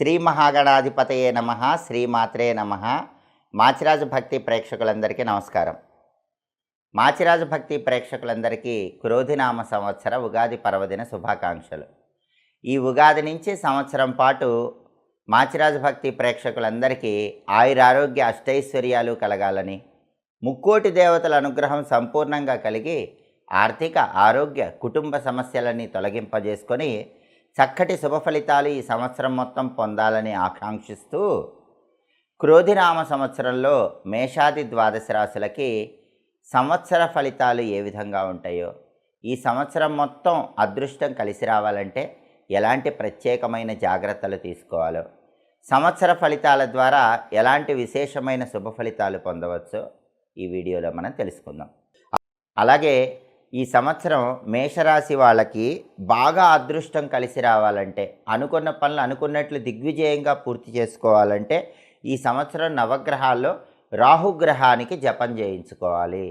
శ్రీ మహాగణాధిపతయే నమ శ్రీమాత్రే నమ. మాచిరాజు భక్తి ప్రేక్షకులందరికీ నమస్కారం. మాచిరాజు భక్తి ప్రేక్షకులందరికీ క్రోధినామ సంవత్సర ఉగాది పర్వదిన శుభాకాంక్షలు. ఈ ఉగాది నుంచి సంవత్సరం పాటు మాచిరాజు భక్తి ప్రేక్షకులందరికీ ఆయురారోగ్య అష్టైశ్వర్యాలు కలగాలని ముక్కోటి దేవతల అనుగ్రహం సంపూర్ణంగా కలిగి ఆర్థిక ఆరోగ్య కుటుంబ సమస్యలన్నీ తొలగింపజేసుకొని చక్కటి శుభ ఫలితాలు ఈ సంవత్సరం మొత్తం పొందాలని ఆకాంక్షిస్తూ క్రోధినామ సంవత్సరంలో మేషాది ద్వాదశ రాశులకి సంవత్సర ఫలితాలు ఏ విధంగా ఉంటాయో ఈ సంవత్సరం మొత్తం అదృష్టం కలిసి రావాలంటే ఎలాంటి ప్రత్యేకమైన జాగ్రత్తలు తీసుకోవాలో సంవత్సర ఫలితాల ద్వారా ఎలాంటి విశేషమైన శుభ ఫలితాలు పొందవచ్చో ఈ వీడియోలో మనం తెలుసుకుందాం. అలాగే ఈ సంవత్సరం మేషరాశి వాళ్ళకి బాగా అదృష్టం కలిసి రావాలంటే అనుకున్న పనులు అనుకున్నట్లు దిగ్విజయంగా పూర్తి చేసుకోవాలంటే ఈ సంవత్సరం నవగ్రహాల్లో రాహుగ్రహానికి జపం చేయించుకోవాలి.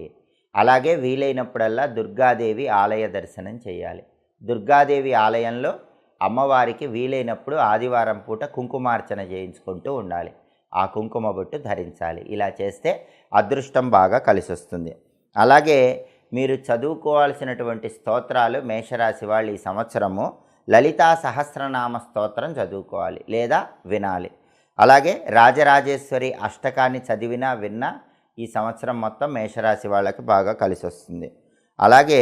అలాగే వీలైనప్పుడల్లా దుర్గాదేవి ఆలయ దర్శనం చేయాలి. దుర్గాదేవి ఆలయంలో అమ్మవారికి వీలైనప్పుడు ఆదివారం పూట కుంకుమార్చన చేయించుకుంటూ ఉండాలి. ఆ కుంకుమ బొట్టు ధరించాలి. ఇలా చేస్తే అదృష్టం బాగా కలిసి వస్తుంది అలాగే మీరు చదువుకోవాల్సినటువంటి స్తోత్రాలు మేషరాశి వాళ్ళు ఈ సంవత్సరము లలితా సహస్రనామ స్తోత్రం చదువుకోవాలి లేదా వినాలి. అలాగే రాజరాజేశ్వరి అష్టకాన్ని చదివినా విన్నా ఈ సంవత్సరం మొత్తం మేషరాశి వాళ్ళకి బాగా కలిసి వస్తుంది. అలాగే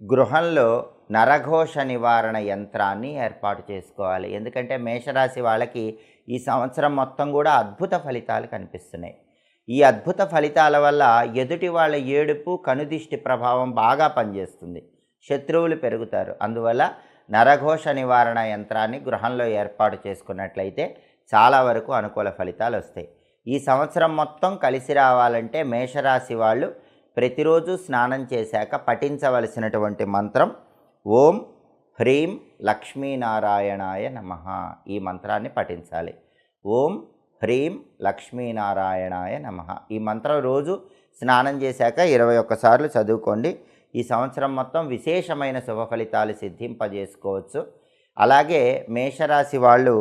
గృహంలో నరఘోష నివారణ యంత్రాన్ని ఏర్పాటు చేసుకోవాలి. ఎందుకంటే మేషరాశి వాళ్ళకి ఈ సంవత్సరం మొత్తం కూడా అద్భుత ఫలితాలు కనిపిస్తున్నాయి. ఈ అద్భుత ఫలితాల వల్ల ఎదుటి వాళ్ళ ఏడుపు కనుదిష్టి ప్రభావం బాగా పనిచేస్తుంది. శత్రువులు పెరుగుతారు. అందువల్ల నరఘోష నివారణ యంత్రాన్ని గృహంలో ఏర్పాటు చేసుకున్నట్లయితే చాలా వరకు అనుకూల ఫలితాలు వస్తాయి. ఈ సంవత్సరం మొత్తం కలిసి రావాలంటే మేషరాశి వాళ్ళు ప్రతిరోజు స్నానం చేశాక పఠించవలసినటువంటి మంత్రం ఓం హ్రీం లక్ష్మీనారాయణాయ నమ ఈ మంత్రాన్ని పఠించాలి. ఓం హ్రీం లక్ష్మీనారాయణాయ నమ. ఈ మంత్రం రోజు స్నానం చేశాక ఇరవై ఒక్కసార్లు చదువుకోండి. ఈ సంవత్సరం మొత్తం విశేషమైన శుభ ఫలితాలు సిద్ధింపజేసుకోవచ్చు. అలాగే మేషరాశి వాళ్ళు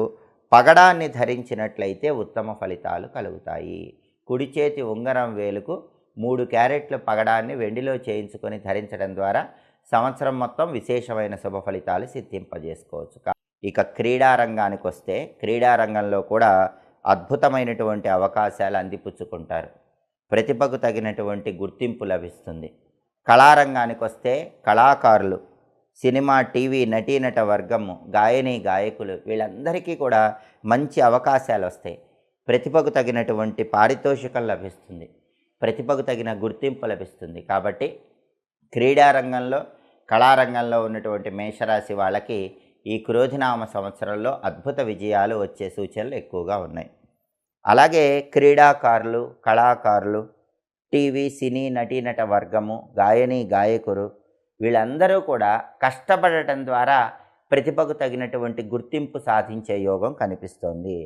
పగడాన్ని ధరించినట్లయితే ఉత్తమ ఫలితాలు కలుగుతాయి. కుడి చేతి ఉంగరం వేలుకు మూడు క్యారెట్ల పగడాన్ని వెండిలో చేయించుకొని ధరించడం ద్వారా సంవత్సరం మొత్తం విశేషమైన శుభ ఫలితాలు సిద్ధింపజేసుకోవచ్చు. ఇక క్రీడారంగానికి వస్తే క్రీడారంగంలో కూడా అద్భుతమైనటువంటి అవకాశాలు అందిపుచ్చుకుంటారు. ప్రతిభకు తగినటువంటి గుర్తింపు లభిస్తుంది. కళారంగానికి వస్తే కళాకారులు సినిమా టీవీ నటీనట వర్గము గాయని గాయకులు వీళ్ళందరికీ కూడా మంచి అవకాశాలు వస్తాయి. ప్రతిభకు తగినటువంటి పారితోషికం లభిస్తుంది. ప్రతిభకు తగిన గుర్తింపు లభిస్తుంది. కాబట్టి క్రీడారంగంలో కళారంగంలో ఉన్నటువంటి మేషరాశి వాళ్ళకి ఈ క్రోధినామ సంవత్సరంలో అద్భుత విజయాలు వచ్చే సూచనలు ఎక్కువగా ఉన్నాయి. అలాగే క్రీడాకారులు కళాకారులు టీవీ సినీ నటీనట వర్గము గాయని గాయకులు వీళ్ళందరూ కూడా కష్టపడటం ద్వారా ప్రతిభకు తగినటువంటి గుర్తింపు సాధించే యోగం కనిపిస్తోంది.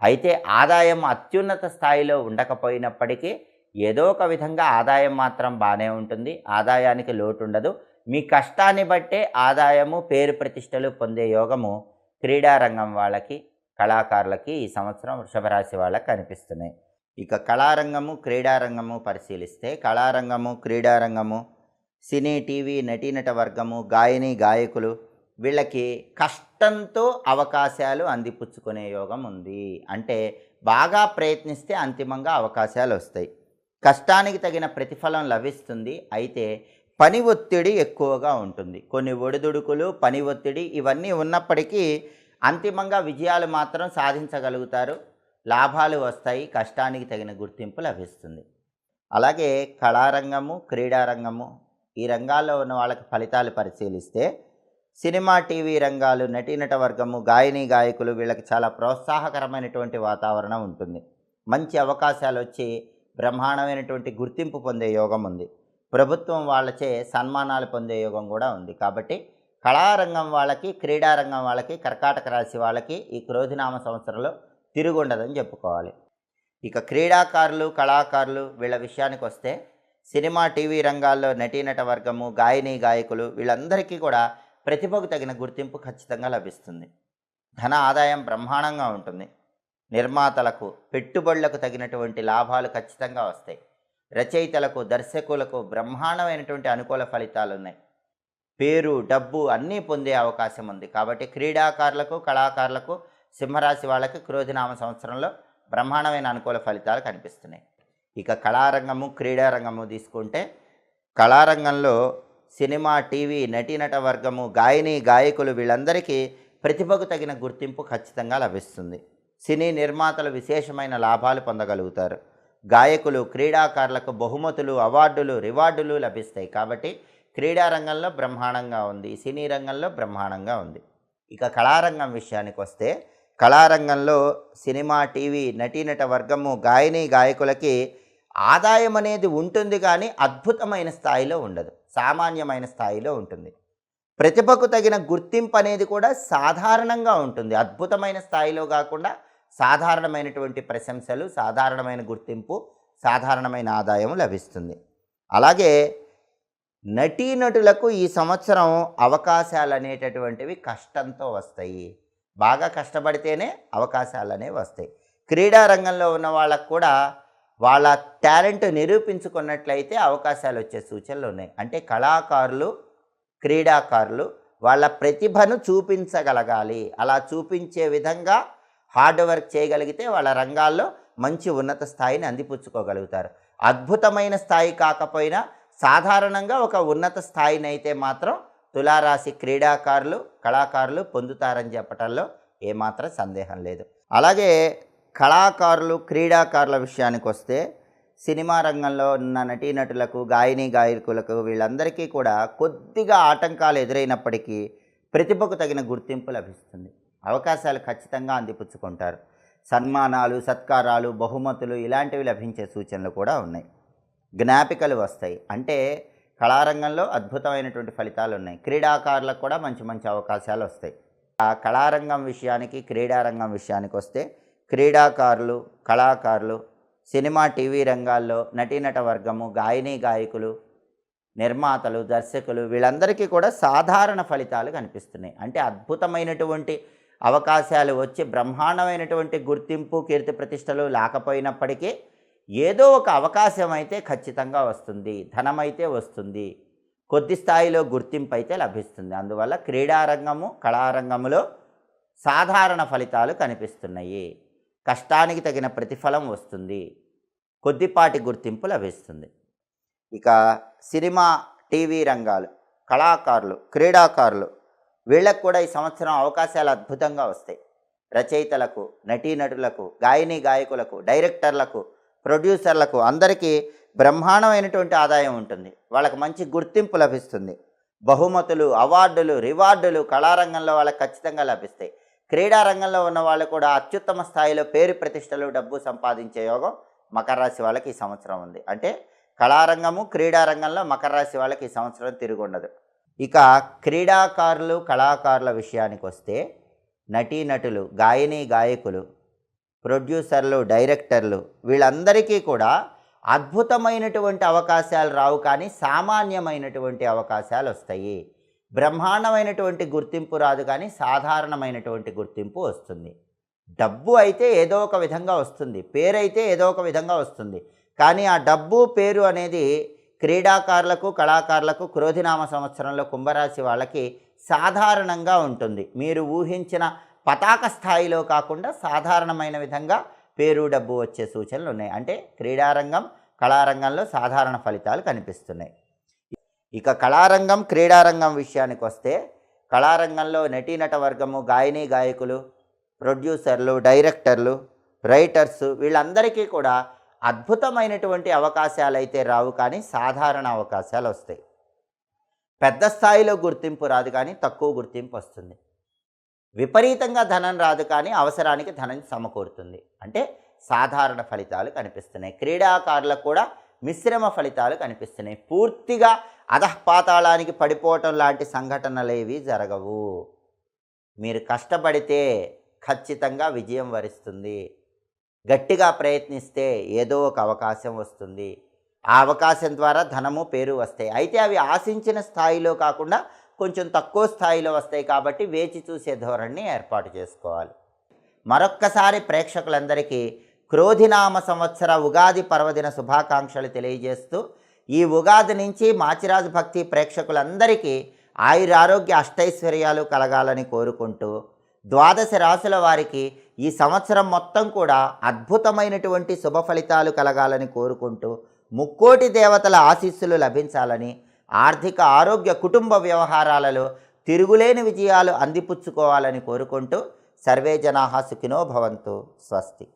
అయితే ఆదాయం అత్యున్నత స్థాయిలో ఉండకపోయినప్పటికీ ఏదో ఒక విధంగా ఆదాయం మాత్రం బాగానే ఉంటుంది. ఆదాయానికి లోటు ఉండదు మీ కష్టాన్ని బట్టే ఆదాయము పేరు ప్రతిష్టలు పొందే యోగము క్రీడారంగం వాళ్ళకి కళాకారులకి ఈ సంవత్సరం వృషభరాశి వాళ్ళకి కనిపిస్తున్నాయి ఇక కళారంగము క్రీడారంగము పరిశీలిస్తే కళారంగము క్రీడారంగము సినీ టీవీ నటీనట వర్గము గాయని గాయకులు వీళ్ళకి కష్టంతో అవకాశాలు అందిపుచ్చుకునే యోగం ఉంది. అంటే బాగా ప్రయత్నిస్తే అంతిమంగా అవకాశాలు వస్తాయి. కష్టానికి తగిన ప్రతిఫలం లభిస్తుంది. అయితే పని ఒత్తిడి ఎక్కువగా ఉంటుంది. కొన్ని ఒడిదుడుకులు పని ఒత్తిడి ఇవన్నీ ఉన్నప్పటికీ అంతిమంగా విజయాలు మాత్రం సాధించగలుగుతారు. లాభాలు వస్తాయి కష్టానికి తగిన గుర్తింపు లభిస్తుంది. అలాగే కళారంగము క్రీడారంగము ఈ రంగాల్లో ఉన్న వాళ్ళకి ఫలితాలు పరిశీలిస్తే సినిమా టీవీ రంగాలు నటీనట వర్గము గాయని గాయకులు వీళ్ళకి చాలా ప్రోత్సాహకరమైనటువంటి వాతావరణం ఉంటుంది. మంచి అవకాశాలు వచ్చి బ్రహ్మాండమైనటువంటి గుర్తింపు పొందే యోగం ఉంది. ప్రభుత్వం వాళ్ళచే సన్మానాలు పొందే యోగం కూడా ఉంది. కాబట్టి కళారంగం వాళ్ళకి క్రీడారంగం వాళ్ళకి కర్కాటక రాశి వాళ్ళకి ఈ క్రోధినామ సంవత్సరంలో తిరుగుండదని చెప్పుకోవాలి. ఇక క్రీడాకారులు కళాకారులు వీళ్ళ విషయానికి వస్తే సినిమా టీవీ రంగాల్లో నటీనట వర్గము గాయని గాయకులు వీళ్ళందరికీ కూడా ప్రతిభకు తగిన గుర్తింపు ఖచ్చితంగా లభిస్తుంది. ధన ఆదాయం బ్రహ్మాండంగా ఉంటుంది. నిర్మాతలకు పెట్టుబడులకు తగినటువంటి లాభాలు ఖచ్చితంగా వస్తాయి. రచయితలకు దర్శకులకు బ్రహ్మాండమైనటువంటి అనుకూల ఫలితాలు ఉన్నాయి పేరు డబ్బు అన్నీ పొందే అవకాశం ఉంది. కాబట్టి క్రీడాకారులకు కళాకారులకు సింహరాశి వాళ్ళకి క్రోధినామ సంవత్సరంలో బ్రహ్మాండమైన అనుకూల ఫలితాలు కనిపిస్తున్నాయి. ఇక కళారంగము క్రీడారంగము తీసుకుంటే కళారంగంలో సినిమా టీవీ నటీనట వర్గము గాయని గాయకులు వీళ్ళందరికీ ప్రతిభకు తగిన గుర్తింపు ఖచ్చితంగా లభిస్తుంది. సినీ నిర్మాతలు విశేషమైన లాభాలు పొందగలుగుతారు. గాయకులు క్రీడాకారులకు బహుమతులు అవార్డులు రివార్డులు లభిస్తాయి. కాబట్టి క్రీడా రంగంలో బ్రహ్మాండంగా ఉంది సినీ రంగంలో బ్రహ్మాండంగా ఉంది. ఇక కళారంగం విషయానికి వస్తే కళారంగంలో సినిమా టీవీ నటీనట వర్గము గాయని గాయకులకి ఆదాయం అనేది ఉంటుంది కానీ అద్భుతమైన స్థాయిలో ఉండదు సామాన్యమైన స్థాయిలో ఉంటుంది. ప్రతిభకు తగిన గుర్తింపు అనేది కూడా సాధారణంగా ఉంటుంది. అద్భుతమైన స్థాయిలో కాకుండా సాధారణమైనటువంటి ప్రశంసలు సాధారణమైన గుర్తింపు సాధారణమైన ఆదాయం లభిస్తుంది. అలాగే నటీనటులకు ఈ సంవత్సరం అవకాశాలు అనేటటువంటివి కష్టంతో వస్తాయి. బాగా కష్టపడితేనే అవకాశాలు అనేవి వస్తాయి. క్రీడా రంగంలో ఉన్న వాళ్ళకు కూడా వాళ్ళ టాలెంట్ నిరూపించుకున్నట్లయితే అవకాశాలు వచ్చే సూచనలు ఉన్నాయి. అంటే కళాకారులు క్రీడాకారులు వాళ్ళ ప్రతిభను చూపించగలగాలి. అలా చూపించే విధంగా హార్డ్ వర్క్ చేయగలిగితే వాళ్ళ రంగాల్లో మంచి ఉన్నత స్థాయిని అందిపుచ్చుకోగలుగుతారు. అద్భుతమైన స్థాయి కాకపోయినా సాధారణంగా ఒక ఉన్నత స్థాయిని అయితే మాత్రం తులారాశి క్రీడాకారులు కళాకారులు పొందుతారని చెప్పటంలో ఏమాత్రం సందేహం లేదు. అలాగే కళాకారులు క్రీడాకారుల విషయానికి వస్తే సినిమా రంగంలో ఉన్న నటీనటులకు గాయని గాయకులకు వీళ్ళందరికీ కూడా కొద్దిగా ఆటంకాలు ఎదురైనప్పటికీ ప్రతిభకు తగిన గుర్తింపు లభిస్తుంది. అవకాశాలు ఖచ్చితంగా అందిపుచ్చుకుంటారు. సన్మానాలు సత్కారాలు బహుమతులు ఇలాంటివి లభించే సూచనలు కూడా ఉన్నాయి. జ్ఞాపికలు వస్తాయి. అంటే కళారంగంలో అద్భుతమైనటువంటి ఫలితాలు ఉన్నాయి క్రీడాకారులకు కూడా మంచి మంచి అవకాశాలు వస్తాయి. ఆ కళారంగం విషయానికి క్రీడారంగం విషయానికి వస్తే క్రీడాకారులు కళాకారులు సినిమా టీవీ రంగాల్లో నటీనట వర్గము గాయని గాయకులు నిర్మాతలు దర్శకులు వీళ్ళందరికీ కూడా సాధారణ ఫలితాలు కనిపిస్తున్నాయి. అంటే అద్భుతమైనటువంటి అవకాశాలు వచ్చి బ్రహ్మాండమైనటువంటి గుర్తింపు కీర్తి ప్రతిష్టలు లేకపోయినప్పటికీ ఏదో ఒక అవకాశం అయితే ఖచ్చితంగా వస్తుంది ధనమైతే వస్తుంది కొద్ది స్థాయిలో గుర్తింపు అయితే లభిస్తుంది. అందువల్ల క్రీడారంగము కళారంగములో సాధారణ ఫలితాలు కనిపిస్తున్నాయి. కష్టానికి తగిన ప్రతిఫలం వస్తుంది. కొద్దిపాటి గుర్తింపు లభిస్తుంది. ఇక సినిమా టీవీ రంగాలు కళాకారులు క్రీడాకారులు వీళ్ళకు కూడా ఈ సంవత్సరం అవకాశాలు అద్భుతంగా వస్తాయి. రచయితలకు నటీనటులకు గాయని గాయకులకు డైరెక్టర్లకు ప్రొడ్యూసర్లకు అందరికీ బ్రహ్మాండమైనటువంటి ఆదాయం ఉంటుంది. వాళ్ళకి మంచి గుర్తింపు లభిస్తుంది. బహుమతులు అవార్డులు రివార్డులు కళారంగంలో వాళ్ళకి ఖచ్చితంగా లభిస్తాయి. క్రీడా రంగంలో ఉన్న వాళ్ళు కూడా అత్యుత్తమ స్థాయిలో పేరు ప్రతిష్టలు డబ్బు సంపాదించే యోగం మకర రాశి వాళ్ళకి ఈ సంవత్సరం ఉంది. అంటే కళారంగము క్రీడా రంగంలో మకర రాశి వాళ్ళకి ఈ సంవత్సరం తిరుగుండదు ఇక క్రీడాకారులు కళాకారుల విషయానికి వస్తే నటీనటులు గాయని గాయకులు ప్రొడ్యూసర్లు డైరెక్టర్లు వీళ్ళందరికీ కూడా అద్భుతమైనటువంటి అవకాశాలు రావు కానీ సామాన్యమైనటువంటి అవకాశాలు వస్తాయి. బ్రహ్మాండమైనటువంటి గుర్తింపు రాదు కానీ సాధారణమైనటువంటి గుర్తింపు వస్తుంది. డబ్బు అయితే ఏదో ఒక విధంగా వస్తుంది. పేరైతే ఏదో ఒక విధంగా వస్తుంది. కానీ ఆ డబ్బు పేరు అనేది క్రీడాకారులకు కళాకారులకు క్రోధినామ సంవత్సరంలో కుంభరాశి వాళ్ళకి సాధారణంగా ఉంటుంది. మీరు ఊహించిన పతాక స్థాయిలో కాకుండా సాధారణమైన విధంగా పేరు డబ్బు వచ్చే సూచనలు ఉన్నాయి. అంటే క్రీడారంగం కళారంగంలో సాధారణ ఫలితాలు కనిపిస్తున్నాయి. ఇక కళారంగం క్రీడారంగం విషయానికి వస్తే కళారంగంలో నటీనట వర్గము గాయని గాయకులు ప్రొడ్యూసర్లు డైరెక్టర్లు రైటర్స్ వీళ్ళందరికీ కూడా అద్భుతమైనటువంటి అవకాశాలు అయితే రావు కానీ సాధారణ అవకాశాలు వస్తాయి. పెద్ద స్థాయిలో గుర్తింపు రాదు కానీ తక్కువ గుర్తింపు వస్తుంది. విపరీతంగా ధనం రాదు కానీ అవసరానికి ధనం సమకూరుతుంది. అంటే సాధారణ ఫలితాలు కనిపిస్తున్నాయి. క్రీడాకారులకు కూడా మిశ్రమ ఫలితాలు కనిపిస్తున్నాయి. పూర్తిగా అధఃపాతాళానికి పడిపోవటం లాంటి సంఘటనలు ఏవి జరగవు. మీరు కష్టపడితే ఖచ్చితంగా విజయం వరిస్తుంది. గట్టిగా ప్రయత్నిస్తే ఏదో ఒక అవకాశం వస్తుంది. ఆ అవకాశం ద్వారా ధనము పేరు వస్తాయి. అయితే అవి ఆశించిన స్థాయిలో కాకుండా కొంచెం తక్కువ స్థాయిలో వస్తాయి కాబట్టి వేచి చూసే ధోరణిని ఏర్పాటు చేసుకోవాలి. మరొక్కసారి ప్రేక్షకులందరికీ క్రోధినామ సంవత్సర ఉగాది పర్వదిన శుభాకాంక్షలు తెలియజేస్తూ ఈ ఉగాది నుంచి మాచిరాజు భక్తి ప్రేక్షకులందరికీ ఆయురారోగ్య అష్టైశ్వర్యాలు కలగాలని కోరుకుంటూ ద్వాదశ రాశుల వారికి ఈ సంవత్సరం మొత్తం కూడా అద్భుతమైనటువంటి శుభ ఫలితాలు కలగాలని కోరుకుంటూ ముక్కోటి దేవతల ఆశీస్సులు లభించాలని ఆర్థిక ఆరోగ్య కుటుంబ వ్యవహారాలలో తిరుగులేని విజయాలు అందిపుచ్చుకోవాలని కోరుకుంటూ సర్వే జనా సుఖినో భవంతు. స్వస్తి.